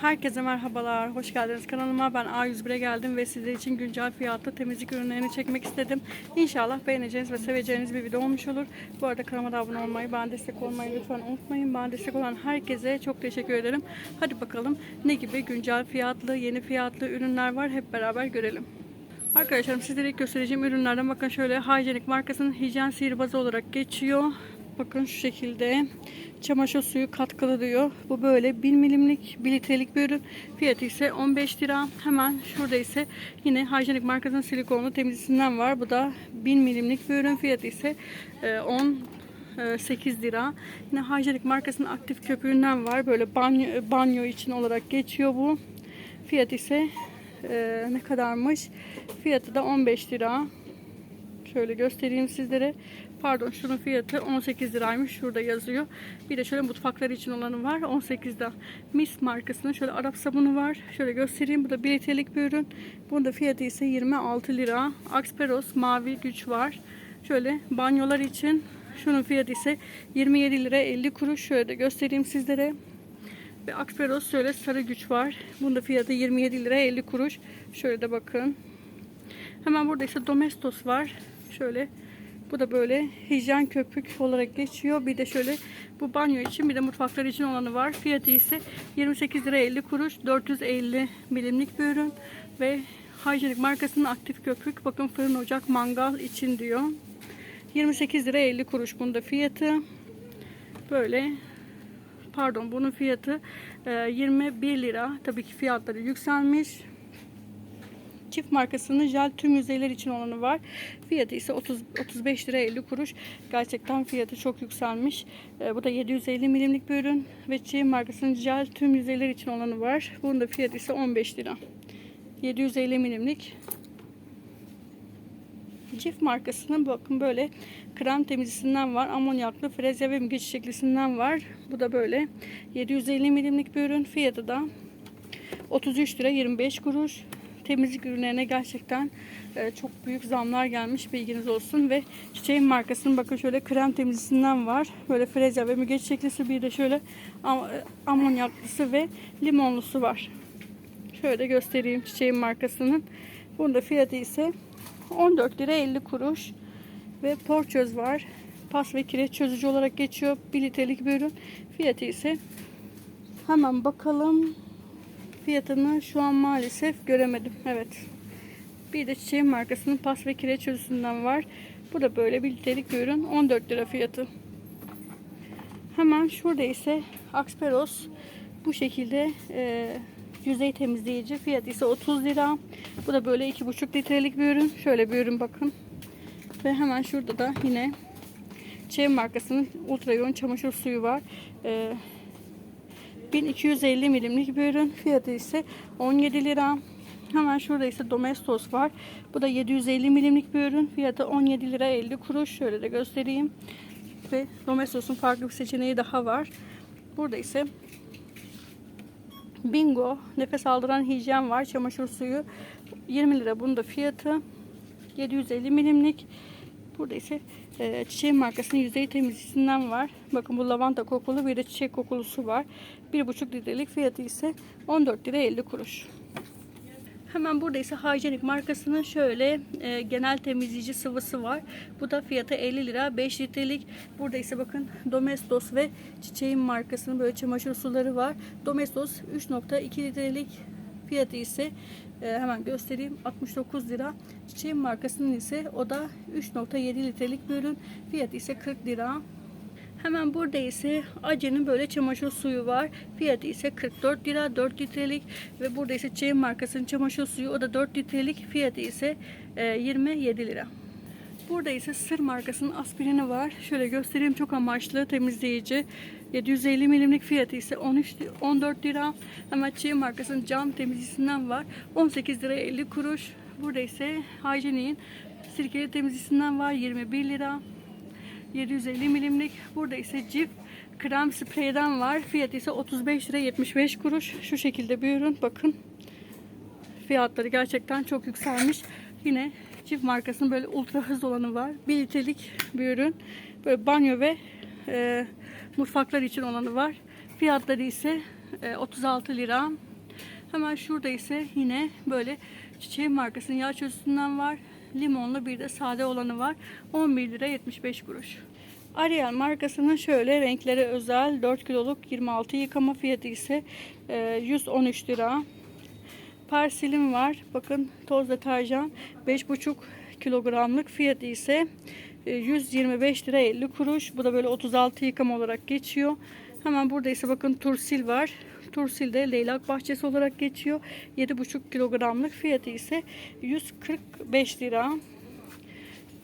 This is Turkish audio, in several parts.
Herkese merhabalar, hoş geldiniz kanalıma. Ben A101'e geldim ve sizler için güncel fiyatlı temizlik ürünlerini çekmek istedim. İnşallah beğeneceğiniz ve seveceğiniz bir video olmuş olur. Bu arada kanalıma da abone olmayı, bana destek olmayı lütfen unutmayın. Bana destek olan herkese çok teşekkür ederim. Hadi bakalım ne gibi güncel fiyatlı, yeni fiyatlı ürünler var hep beraber görelim. Arkadaşlarım sizlere ilk göstereceğim ürünlerden bakın şöyle Hygienic markasının hijyen sihirbazı olarak geçiyor. Bakın şu şekilde çamaşır suyu katkılı diyor. Bu böyle 1000 milimlik 1 litrelik bir ürün. Fiyatı ise 15 lira. Hemen şurada ise yine Hygienic markasının silikonlu temizlisinden var. Bu da 1000 milimlik bir ürün. Fiyatı ise e, 10 e, 8 lira. Yine Hygienic markasının aktif köpüğünden var. Böyle banyo, banyo için olarak geçiyor bu. Fiyat ise e, ne kadarmış? Fiyatı da 15 lira. Şöyle göstereyim sizlere. Pardon şunun fiyatı 18 liraymış. Şurada yazıyor. Bir de şöyle mutfakları için olanı var. 18'de. Mis markasının şöyle Arap sabunu var. Şöyle göstereyim. Bu da 1 litrelik bir ürün. Bunun da fiyatı ise 26 lira. Axperos mavi güç var. Şöyle banyolar için şunun fiyatı ise 27 lira 50 kuruş. Şöyle de göstereyim sizlere. Ve Axperos şöyle sarı güç var. Bunun da fiyatı 27 lira 50 kuruş. Şöyle de bakın. Hemen burada ise Domestos var. Şöyle bu da böyle hijyen köpük olarak geçiyor. Bir de şöyle bu banyo için bir de mutfaklar için olanı var. Fiyatı ise 28 lira 50 kuruş. 450 milimlik bir ürün. Ve Hygienic markasının aktif köpük. Bakın fırın ocak mangal için diyor. 28 lira 50 kuruş bunun da fiyatı. Böyle pardon bunun fiyatı e, 21 lira. Tabii ki fiyatları yükselmiş. Çift markasının jel tüm yüzeyler için olanı var. Fiyatı ise 30 35 lira 50 kuruş. Gerçekten fiyatı çok yükselmiş. E, bu da 750 milimlik bir ürün ve çift markasının jel tüm yüzeyler için olanı var. Bunun da fiyatı ise 15 lira. 750 milimlik Çift markasının bakın böyle krem temizlisinden var. Amonyaklı, frezya ve müge çiçeklisinden var. Bu da böyle 750 milimlik bir ürün. Fiyatı da 33 lira 25 kuruş. Temizlik ürünlerine gerçekten e, çok büyük zamlar gelmiş bilginiz olsun ve çiçeğin markasının bakın şöyle krem temizlisinden var. Böyle frezya ve müge çiçeklisi bir de şöyle am- e, amonyaklısı ve limonlusu var. Şöyle göstereyim çiçeğin markasının. Bunun da fiyatı ise 14 lira 50 kuruş ve porçöz var. Pas ve kireç çözücü olarak geçiyor. 1 litrelik bir ürün. Fiyatı ise hemen bakalım. Fiyatını şu an maalesef göremedim. Evet. Bir de çiçeğin markasının pas ve kireç çözücüsünden var. Bu da böyle 1 litrelik bir ürün. 14 lira fiyatı. Hemen şurada ise Axperos bu şekilde e, yüzey temizleyici. Fiyatı ise 30 lira. Bu da böyle 2,5 litrelik bir ürün. Şöyle bir ürün bakın. Ve hemen şurada da yine Çev markasının ultra yoğun çamaşır suyu var. Ee, 1250 milimlik bir ürün. Fiyatı ise 17 lira. Hemen şurada ise Domestos var. Bu da 750 milimlik bir ürün. Fiyatı 17 lira 50 kuruş. Şöyle de göstereyim. Ve Domestos'un farklı bir seçeneği daha var. Burada ise Bingo nefes aldıran hijyen var. Çamaşır suyu 20 lira. Bunun da fiyatı 750 milimlik. Burada ise e, çiçeğin markasının yüzey temizleyicisinden var. Bakın bu lavanta kokulu bir de çiçek kokulusu var. 1,5 litrelik fiyatı ise 14 lira 50 kuruş. Hemen burada ise Hygienic markasının şöyle e, genel temizleyici sıvısı var. Bu da fiyatı 50 lira 5 litrelik. Burada ise bakın Domestos ve Çiçeğin markasının böyle çamaşır suları var. Domestos 3.2 litrelik fiyatı ise e, hemen göstereyim 69 lira. Çiçeğin markasının ise o da 3.7 litrelik bir ürün. Fiyatı ise 40 lira. Hemen burada ise Ace'nin böyle çamaşır suyu var. Fiyatı ise 44 lira 4 litrelik ve burada ise Çeyin markasının çamaşır suyu o da 4 litrelik. Fiyatı ise e, 27 lira. Burada ise Sır markasının aspirini var. Şöyle göstereyim çok amaçlı temizleyici. 750 milimlik fiyatı ise 13 li- 14 lira. Hemen Çeyin markasının cam temizleyicisinden var. 18 lira 50 kuruş. Burada ise Hygienic'in sirkeli temizleyicisinden var 21 lira. 750 milimlik. Burada ise Cif krem spreyden var. Fiyatı ise 35 lira 75 kuruş. Şu şekilde bir ürün. Bakın. Fiyatları gerçekten çok yükselmiş. Yine Cif markasının böyle ultra hız olanı var. 1 litrelik bir ürün. Böyle banyo ve e, mutfaklar için olanı var. Fiyatları ise e, 36 lira. Hemen şurada ise yine böyle çiçeğin markasının yağ çözüsünden var. Limonlu bir de sade olanı var. 11 lira 75 kuruş. Ariel markasının şöyle renkleri özel 4 kiloluk 26 yıkama fiyatı ise e, 113 lira. Persilim var. Bakın toz deterjan 5,5 kilogramlık fiyatı ise e, 125 lira 50 kuruş. Bu da böyle 36 yıkama olarak geçiyor. Hemen burada ise bakın tursil var. Tursil de leylak bahçesi olarak geçiyor. 7,5 kilogramlık fiyatı ise 145 lira.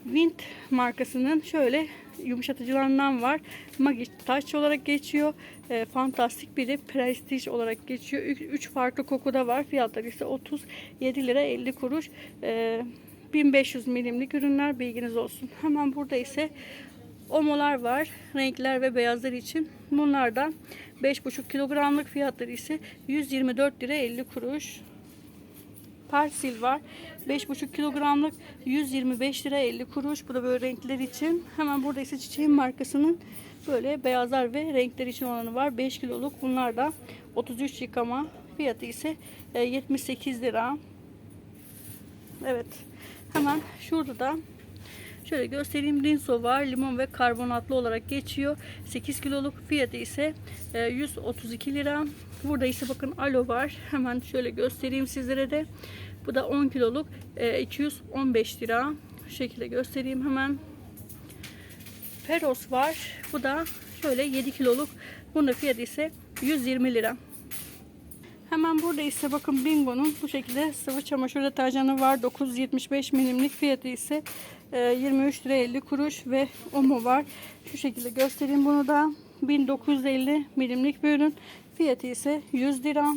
Wind markasının şöyle yumuşatıcılarından var. Magic Touch olarak geçiyor. E, fantastik bir de Prestige olarak geçiyor. 3 farklı kokuda var. Fiyatları ise 37 lira 50 kuruş. E, 1500 milimlik ürünler bilginiz olsun. Hemen burada ise omolar var. Renkler ve beyazlar için. Bunlardan 5,5 kilogramlık fiyatları ise 124 lira 50 kuruş. Persil var. 5,5 kilogramlık 125 lira 50 kuruş. Bu da böyle renkler için. Hemen burada ise çiçeğin markasının böyle beyazlar ve renkler için olanı var. 5 kiloluk. Bunlar da 33 yıkama. Fiyatı ise e, 78 lira. Evet. Hemen şurada da şöyle göstereyim. Rinso var. Limon ve karbonatlı olarak geçiyor. 8 kiloluk. Fiyatı ise e, 132 lira. Burada ise bakın alo var. Hemen şöyle göstereyim sizlere de. Bu da 10 kiloluk e, 215 lira. Şu şekilde göstereyim hemen. Peros var. Bu da şöyle 7 kiloluk. Bunun fiyatı ise 120 lira. Hemen burada ise bakın Bingo'nun bu şekilde sıvı çamaşır deterjanı var. 975 milimlik fiyatı ise e, 23 lira 50 kuruş ve Omo var. Şu şekilde göstereyim bunu da. 1950 milimlik bir ürün. Fiyatı ise 100 lira.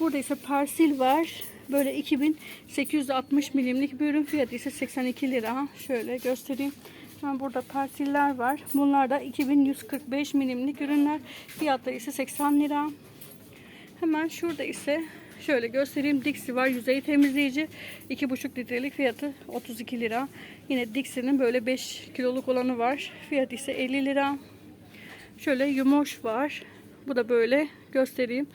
Burada ise Persil var. Böyle 2860 milimlik bir ürün. Fiyatı ise 82 lira. Şöyle göstereyim. Hemen burada persiller var. Bunlar da 2145 milimlik ürünler. Fiyatları ise 80 lira. Hemen şurada ise şöyle göstereyim. Dixie var. Yüzey temizleyici. 2,5 litrelik fiyatı 32 lira. Yine Dixie'nin böyle 5 kiloluk olanı var. Fiyatı ise 50 lira. Şöyle yumoş var. Bu da böyle göstereyim.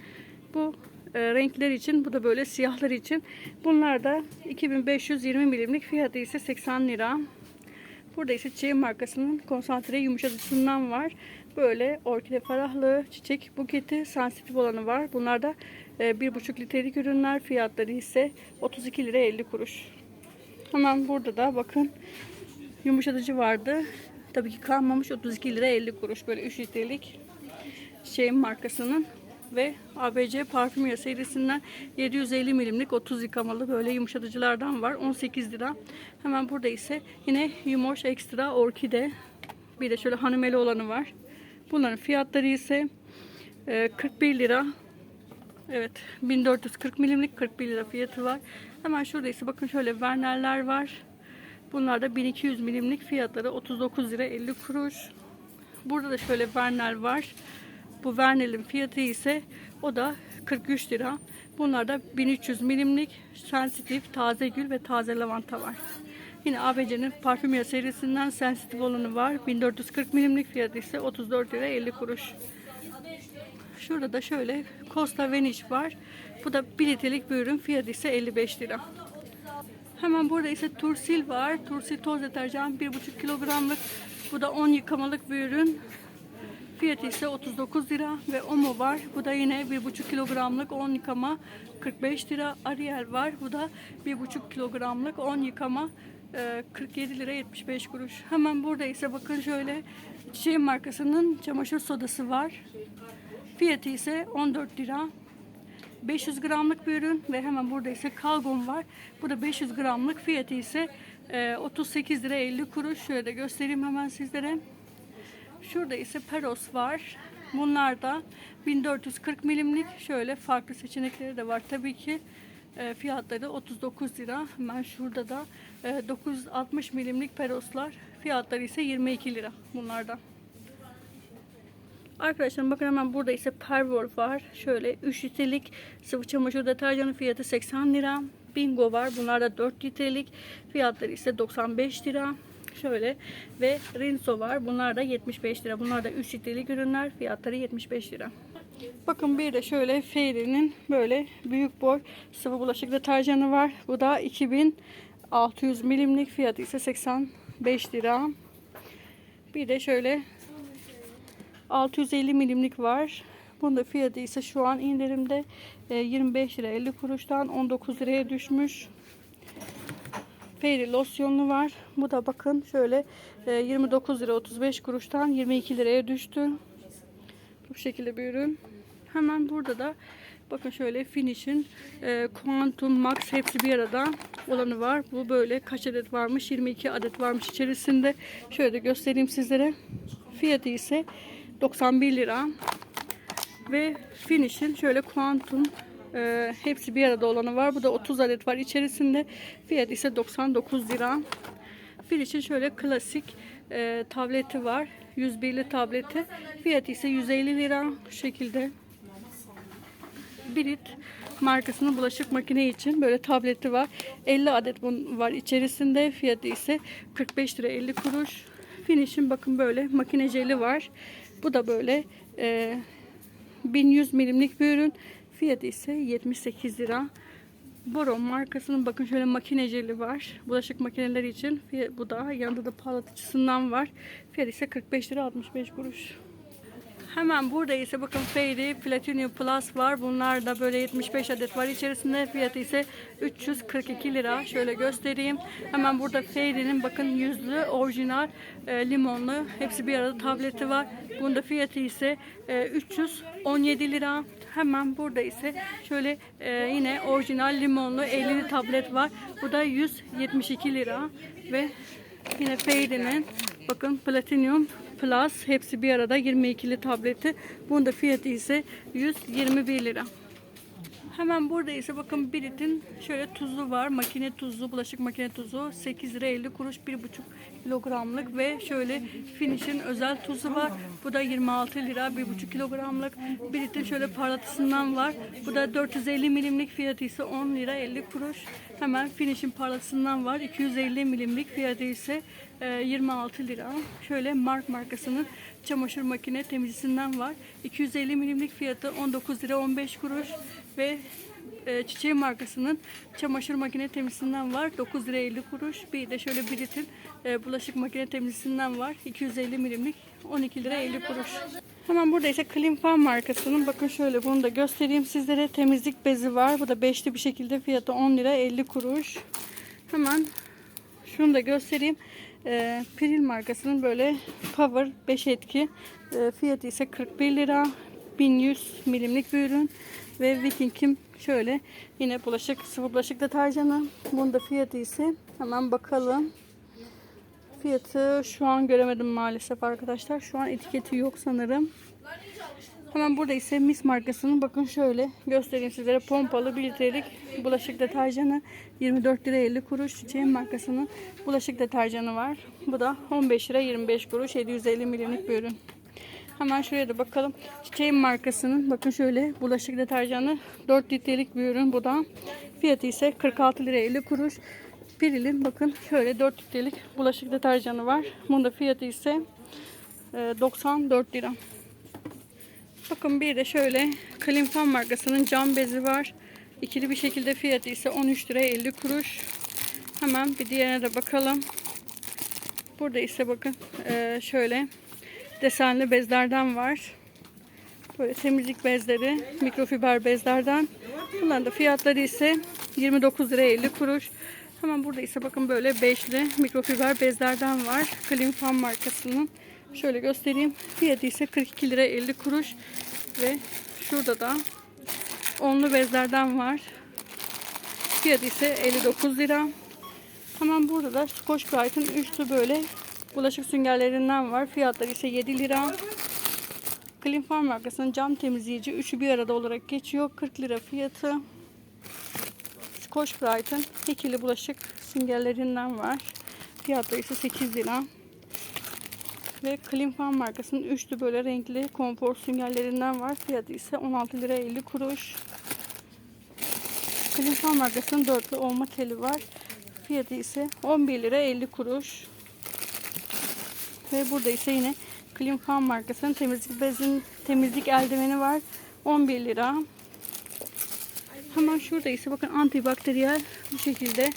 Bu e, renkler için, bu da böyle siyahlar için. Bunlar da 2520 milimlik fiyatı ise 80 lira. Burada ise çiçeğin markasının konsantre yumuşatıcısından var. Böyle orkide ferahlığı, çiçek buketi, sensitif olanı var. Bunlar da e, 1,5 litrelik ürünler. Fiyatları ise 32 lira 50 kuruş. Hemen burada da bakın yumuşatıcı vardı. Tabii ki kalmamış 32 lira 50 kuruş. Böyle 3 litrelik çiçeğin markasının ve ABC Parfümya serisinden 750 milimlik 30 yıkamalı böyle yumuşatıcılardan var. 18 lira. Hemen burada ise yine Yumoş Extra Orkide bir de şöyle hanımeli olanı var. Bunların fiyatları ise e, 41 lira. Evet 1440 milimlik 41 lira fiyatı var. Hemen şurada ise bakın şöyle Verner'ler var. Bunlar da 1200 milimlik fiyatları 39 lira 50 kuruş. Burada da şöyle Verner var. Bu Vernel'in fiyatı ise o da 43 lira. Bunlar da 1300 milimlik sensitif taze gül ve taze lavanta var. Yine ABC'nin parfümya serisinden sensitif olanı var. 1440 milimlik fiyatı ise 34 lira 50 kuruş. Şurada da şöyle Costa Vanish var. Bu da 1 litrelik bir ürün. Fiyatı ise 55 lira. Hemen burada ise Tursil var. Tursil toz deterjan 1,5 kilogramlık. Bu da 10 yıkamalık bir ürün. Fiyatı ise 39 lira ve Omo var. Bu da yine 1,5 kilogramlık 10 yıkama 45 lira. Ariel var. Bu da 1,5 kilogramlık 10 yıkama 47 lira 75 kuruş. Hemen burada ise bakın şöyle çiçeğin markasının çamaşır sodası var. Fiyatı ise 14 lira. 500 gramlık bir ürün ve hemen burada ise kalgon var. Bu da 500 gramlık fiyatı ise e, 38 lira 50 kuruş. Şöyle de göstereyim hemen sizlere. Şurada ise Peros var. Bunlar da 1440 milimlik. Şöyle farklı seçenekleri de var tabii ki. E, fiyatları 39 lira. Hemen şurada da e, 960 milimlik Peroslar. Fiyatları ise 22 lira bunlardan. Arkadaşlar bakın hemen burada ise Pervor var. Şöyle 3 litrelik sıvı çamaşır deterjanı fiyatı 80 lira. Bingo var. Bunlar da 4 litrelik. Fiyatları ise 95 lira. Şöyle ve Rinso var. Bunlar da 75 lira. Bunlar da 3 litrelik ürünler. Fiyatları 75 lira. Bakın bir de şöyle Fairy'nin böyle büyük boy sıvı bulaşık deterjanı var. Bu da 2600 milimlik fiyatı ise 85 lira. Bir de şöyle 650 milimlik var. Bunun da fiyatı ise şu an indirimde e, 25 lira 50 kuruştan 19 liraya düşmüş. Fairy losyonlu var. Bu da bakın şöyle e, 29 lira 35 kuruştan 22 liraya düştü. Bu şekilde bir ürün. Hemen burada da bakın şöyle Finish'in e, Quantum Max hepsi bir arada olanı var. Bu böyle kaç adet varmış? 22 adet varmış içerisinde. Şöyle de göstereyim sizlere. Fiyatı ise 91 lira. Ve Finish'in şöyle Quantum e, hepsi bir arada olanı var. Bu da 30 adet var içerisinde. Fiyat ise 99 lira. Finish'in şöyle klasik e, tableti var. 101'li tableti. Fiyatı ise 150 lira. Şekilde. Brit markasının bulaşık makine için böyle tableti var. 50 adet bun var içerisinde. Fiyatı ise 45 lira 50 kuruş. Finish'in bakın böyle makine jeli var. Bu da böyle e, 1100 milimlik bir ürün. Fiyatı ise 78 lira. Boron markasının bakın şöyle makine jeli var. Bulaşık makineleri için. Fiyat- Bu da yanında da parlatıcısından var. Fiyatı ise 45 lira 65 kuruş. Hemen burada ise bakın Fairy Platinum Plus var. Bunlar da böyle 75 adet var içerisinde. Fiyatı ise 342 lira. Şöyle göstereyim. Hemen burada Fairy'nin bakın yüzlü orijinal e, limonlu hepsi bir arada tableti var. Bunda fiyatı ise e, 317 lira. Hemen burada ise şöyle e, yine orijinal limonlu 50'li tablet var. Bu da 172 lira ve yine Fairy'nin bakın Platinum Plus hepsi bir arada 22'li tableti. Bunun da fiyatı ise 121 lira. Hemen burada ise bakın Brit'in şöyle tuzu var. Makine tuzu, bulaşık makine tuzu 8 lira 50 kuruş 1,5 kilogramlık ve şöyle Finish'in özel tuzu var. Bu da 26 lira 1,5 kilogramlık. Brit'in şöyle parlatısından var. Bu da 450 milimlik fiyatı ise 10 lira 50 kuruş. Hemen Finish'in parlatısından var. 250 milimlik fiyatı ise 26 lira. Şöyle Mark markasının çamaşır makine temizlisinden var. 250 milimlik fiyatı 19 lira 15 kuruş ve e, Çiçeği markasının çamaşır makine temizlisinden var. 9 lira 50 kuruş. Bir de şöyle Brit'in e, bulaşık makine temizlisinden var. 250 milimlik 12 lira 50 kuruş. Hemen burada ise Clean Fan markasının bakın şöyle bunu da göstereyim sizlere. Temizlik bezi var. Bu da beşli bir şekilde fiyatı 10 lira 50 kuruş. Hemen şunu da göstereyim. E, Piril markasının böyle Power 5 etki. E, fiyatı ise 41 lira. 1100 milimlik bir ürün. Ve Viking'im şöyle yine bulaşık sıvı bulaşık deterjanı. Bunun da fiyatı ise hemen bakalım. Fiyatı şu an göremedim maalesef arkadaşlar. Şu an etiketi yok sanırım. Hemen burada ise Mis markasının bakın şöyle göstereyim sizlere pompalı 1 litrelik bulaşık deterjanı 24 lira 50 kuruş. Çiçeğin markasının bulaşık deterjanı var. Bu da 15 lira 25 kuruş 750 milimlik bir ürün. Hemen şuraya da bakalım. Çiçeğin markasının bakın şöyle bulaşık deterjanı 4 litrelik bir ürün bu da. Fiyatı ise 46 lira 50 kuruş. Piril'in bakın şöyle 4 litrelik bulaşık deterjanı var. Bunun da fiyatı ise e, 94 lira. Bakın bir de şöyle Fan markasının cam bezi var. İkili bir şekilde fiyatı ise 13 lira 50 kuruş. Hemen bir diğerine de bakalım. Burada ise bakın e, şöyle desenli bezlerden var. Böyle temizlik bezleri, mikrofiber bezlerden. Bunların da fiyatları ise 29 lira 50 kuruş. Hemen burada ise bakın böyle beşli mikrofiber bezlerden var. Clean Fan markasının. Şöyle göstereyim. Fiyatı ise 42 lira 50 kuruş. Ve şurada da onlu bezlerden var. Fiyatı ise 59 lira. Hemen burada da Scotch Brite'ın üçlü böyle bulaşık süngerlerinden var. Fiyatları ise 7 lira. Clean Farm markasının cam temizleyici üçü bir arada olarak geçiyor. 40 lira fiyatı. Scotch Brite'ın ikili bulaşık süngerlerinden var. Fiyatları ise 8 lira. Ve Farm markasının üçlü böyle renkli konfor süngerlerinden var. Fiyatı ise 16 lira 50 kuruş. Farm markasının dörtlü olma teli var. Fiyatı ise 11 lira 50 kuruş. Ve burada ise yine Farm markasının temizlik bezin temizlik eldiveni var. 11 lira. Hemen şurada ise bakın antibakteriyel bu şekilde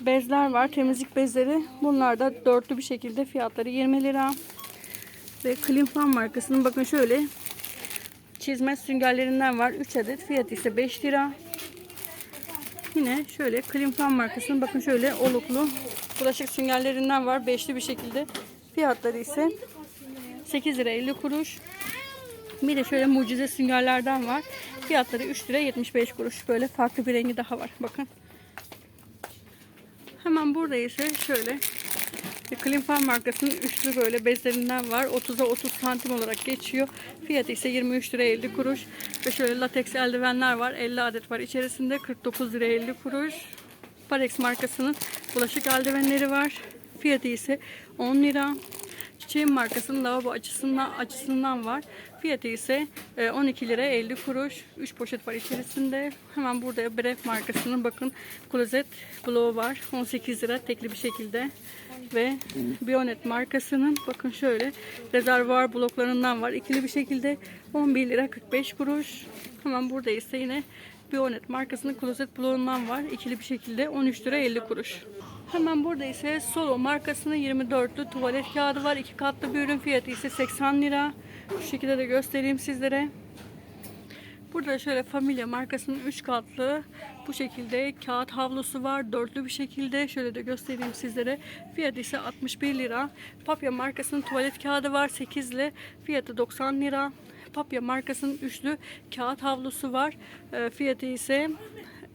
bezler var. Temizlik bezleri. Bunlar da dörtlü bir şekilde fiyatları 20 lira. Ve Klimfan markasının bakın şöyle çizme süngerlerinden var. 3 adet. Fiyatı ise 5 lira. Yine şöyle Klimfan markasının bakın şöyle oluklu bulaşık süngerlerinden var. Beşli bir şekilde. Fiyatları ise 8 lira 50 kuruş. Bir de şöyle mucize süngerlerden var. Fiyatları 3 lira 75 kuruş. Böyle farklı bir rengi daha var. Bakın. Hemen burada ise şöyle Klimfan markasının üçlü böyle bezlerinden var. 30'a 30 santim olarak geçiyor. Fiyatı ise 23 lira 50 kuruş. Ve şöyle lateks eldivenler var. 50 adet var içerisinde. 49 lira 50 kuruş. Parex markasının bulaşık eldivenleri var. Fiyatı ise 10 lira. Çiçeğin markasının lavabo açısından, açısından var. Fiyatı ise e, 12 lira 50 kuruş. 3 poşet var içerisinde. Hemen burada Bref markasının bakın klozet bloğu var. 18 lira tekli bir şekilde. Ve Bionet markasının bakın şöyle rezervuar bloklarından var. ikili bir şekilde 11 lira 45 kuruş. Hemen burada ise yine Bionet markasının klozet bloğundan var. ikili bir şekilde 13 lira 50 kuruş. Hemen burada ise Solo markasının 24'lü tuvalet kağıdı var. iki katlı bir ürün fiyatı ise 80 lira. Şu şekilde de göstereyim sizlere. Burada şöyle Familia markasının 3 katlı bu şekilde kağıt havlusu var. Dörtlü bir şekilde. Şöyle de göstereyim sizlere. Fiyatı ise 61 lira. Papya markasının tuvalet kağıdı var. 8'li. Fiyatı 90 lira. Papya markasının üçlü kağıt havlusu var. E, fiyatı ise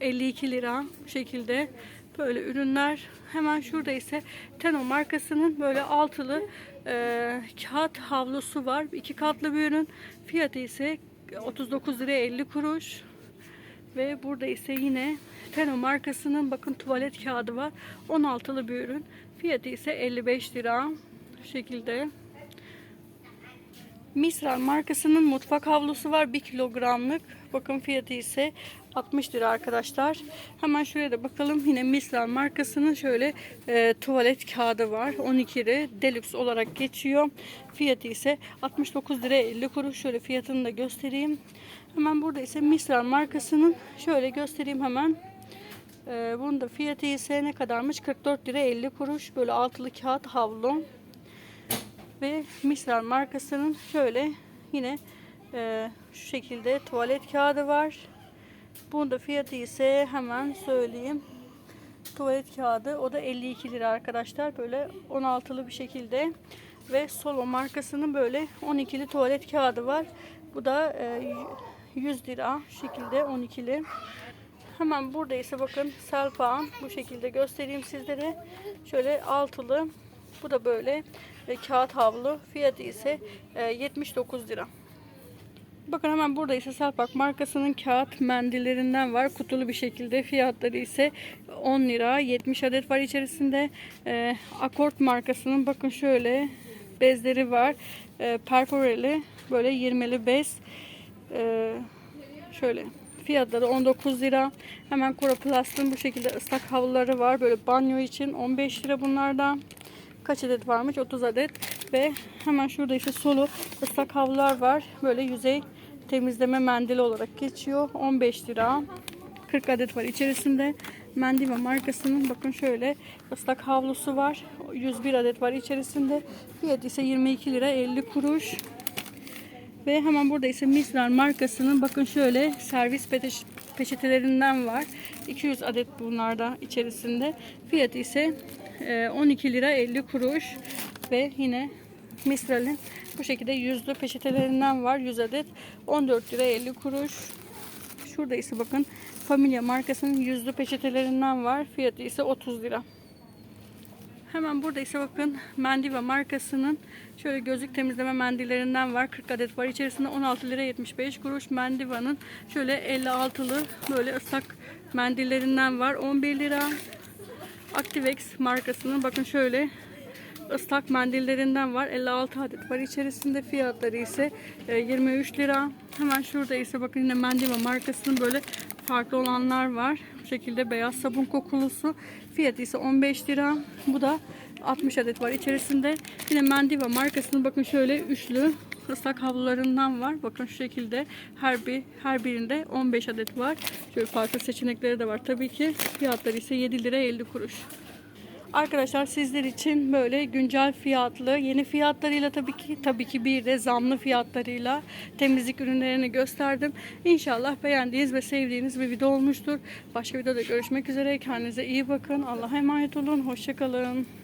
52 lira. Bu şekilde böyle ürünler. Hemen şurada ise Teno markasının böyle altılı e, kağıt havlusu var. iki katlı bir ürün. Fiyatı ise 39 lira 50 kuruş. Ve burada ise yine Teno markasının bakın tuvalet kağıdı var. 16'lı bir ürün. Fiyatı ise 55 lira. Bu şekilde. Misral markasının mutfak havlusu var 1 kilogramlık. Bakın fiyatı ise 60 lira arkadaşlar. Hemen şuraya da bakalım. Yine Misral markasının şöyle e, tuvalet kağıdı var. 12 lira deluxe olarak geçiyor. Fiyatı ise 69 lira 50 kuruş. Şöyle fiyatını da göstereyim. Hemen burada ise Misral markasının şöyle göstereyim hemen. E, bunun da fiyatı ise ne kadarmış? 44 lira 50 kuruş. Böyle altılı kağıt havlu ve Misral markasının şöyle yine e, şu şekilde tuvalet kağıdı var. Bunun da fiyatı ise hemen söyleyeyim. Tuvalet kağıdı o da 52 lira arkadaşlar. Böyle 16'lı bir şekilde ve Solo markasının böyle 12'li tuvalet kağıdı var. Bu da e, 100 lira şu şekilde 12'li. Hemen burada ise bakın Selpağ'ın bu şekilde göstereyim sizlere. Şöyle altılı. Bu da böyle e, kağıt havlu. Fiyatı ise e, 79 lira. Bakın hemen burada ise Selpak markasının kağıt mendillerinden var. Kutulu bir şekilde. Fiyatları ise 10 lira. 70 adet var içerisinde. E, Akort markasının bakın şöyle bezleri var. E, perforeli böyle 20'li bez. E, şöyle fiyatları 19 lira. Hemen Koroplast'ın bu şekilde ıslak havluları var. Böyle banyo için 15 lira bunlardan. Kaç adet varmış? 30 adet. Ve hemen şurada ise solo ıslak havlular var. Böyle yüzey temizleme mendili olarak geçiyor. 15 lira. 40 adet var içerisinde. Mendiva markasının bakın şöyle ıslak havlusu var. 101 adet var içerisinde. Fiyat ise 22 lira 50 kuruş. Ve hemen burada ise Mislar markasının bakın şöyle servis peteş- peçetelerinden var. 200 adet bunlarda içerisinde. Fiyatı ise 12 lira 50 kuruş. Ve yine Mistral'in bu şekilde yüzlü peçetelerinden var. 100 adet 14 lira 50 kuruş. Şurada ise bakın Familia markasının yüzlü peçetelerinden var. Fiyatı ise 30 lira. Hemen burada ise bakın Mendiva markasının şöyle gözlük temizleme mendillerinden var. 40 adet var. İçerisinde 16 lira 75 kuruş. Mendiva'nın şöyle 56'lı böyle ıslak mendillerinden var. 11 lira. Activex markasının bakın şöyle ıslak mendillerinden var. 56 adet var. İçerisinde fiyatları ise e, 23 lira. Hemen şurada ise bakın yine Mendiva markasının böyle farklı olanlar var. Bu şekilde beyaz sabun kokulusu. Fiyatı ise 15 lira. Bu da 60 adet var içerisinde. Yine Mendiva markasının bakın şöyle üçlü ıslak havlularından var. Bakın şu şekilde her bir her birinde 15 adet var. Şöyle farklı seçenekleri de var tabii ki. Fiyatları ise 7 lira 50 kuruş. Arkadaşlar sizler için böyle güncel fiyatlı, yeni fiyatlarıyla tabii ki tabii ki bir de zamlı fiyatlarıyla temizlik ürünlerini gösterdim. İnşallah beğendiğiniz ve sevdiğiniz bir video olmuştur. Başka videoda görüşmek üzere. Kendinize iyi bakın. Allah'a emanet olun. Hoşçakalın.